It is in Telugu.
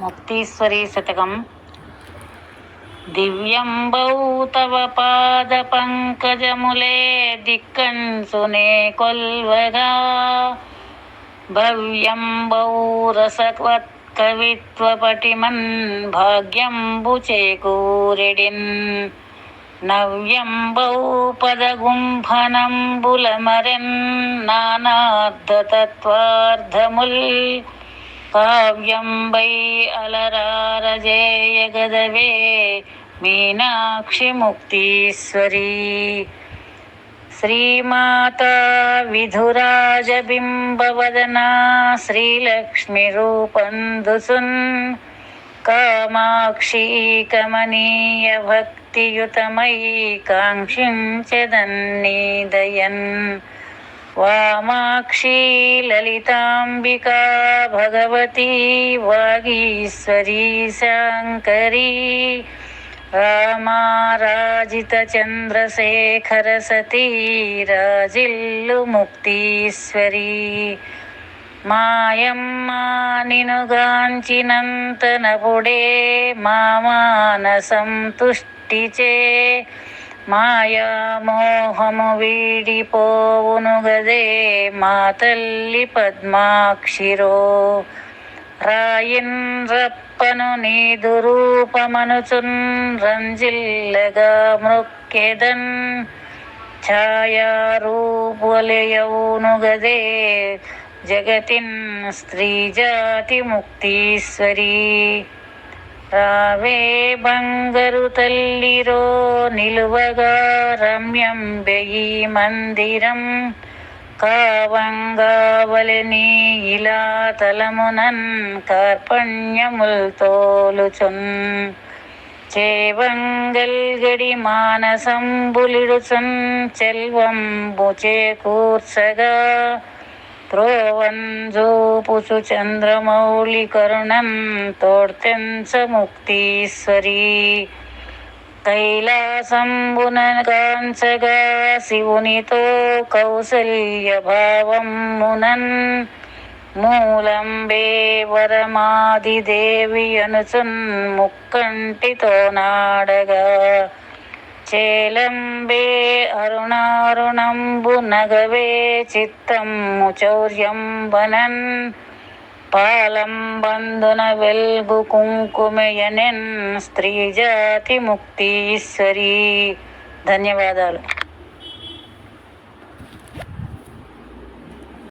ముక్తీశ్వరీ శతకం. దివ్యంబౌ తవ పాద పంకజములే దిక్కన్సునే కొల్వగా. భవ్యంబౌ రసవత్ కవిత్వపటిమన్ భాగ్యంబు చేకూరెడిన్. నవ్యంబౌ పదగుంఫనంబులమరెన్ నానార్థతత్వార్థముల్ కావ్యంబై అలరారజేయగదవే మీనాక్షి ముక్తీశ్వరీ శ్రీమాతా విధురాజబింబవదనా శ్రీలక్ష్మి రూపందుసున్ కామాక్షి కమనీయ భక్తియుతమై కాంక్షించదన్నీదయన్ వామాక్షి లలితాంబికా భగవతి వాగీశ్వరీ శాంకరీ రామారాజిత చంద్రశేఖర సతీ రాజిల్లు ముక్తీశ్వరీ మాయమ్మ నినుగాంచినంత నపుడే మా మాయామోహము వీడిపోవును గదే మా తల్లి పద్మాక్షిరో. రాయిన్రప్పను నీదు రూపమనుచున్ రంజిల్లగా మృక్కెదన్. ఛాయారూపులయవును గదే జగతిన్ స్త్రీ జాతి ముక్తీశ్వరీ రావే బంగరు తల్లిరో నిలువగా రమ్యం బెయి మందిరం. కావంగావలని ఇలా తలమునన్ కార్పణ్యముల్ తోలుచున్. చేవంగల్గడి మానసంబులిడుచున్ చెల్వంబు చేకూర్చగా త్రోవంజూపుచు ध्रुवञ्जोपुचुचन्द्रमौलिकर्णं तोर्त्यं च मुक्तीश्वरी कैलासम्बुनकाञ्चगा शिवुनितो कौसल्यभावं मुनन् மூலம்பே வரமாதிதேவி அனுசுன் முக்கண்டிதோ நாடகா చేలంబే అరుణారుణంబు నగవే చిత్తము చౌర్యంబనన్ పాలం బంధున వెల్గు కుంకుమయనెన్ స్త్రీ జాతి ముక్తీశ్వరీ ధన్యవాదాలు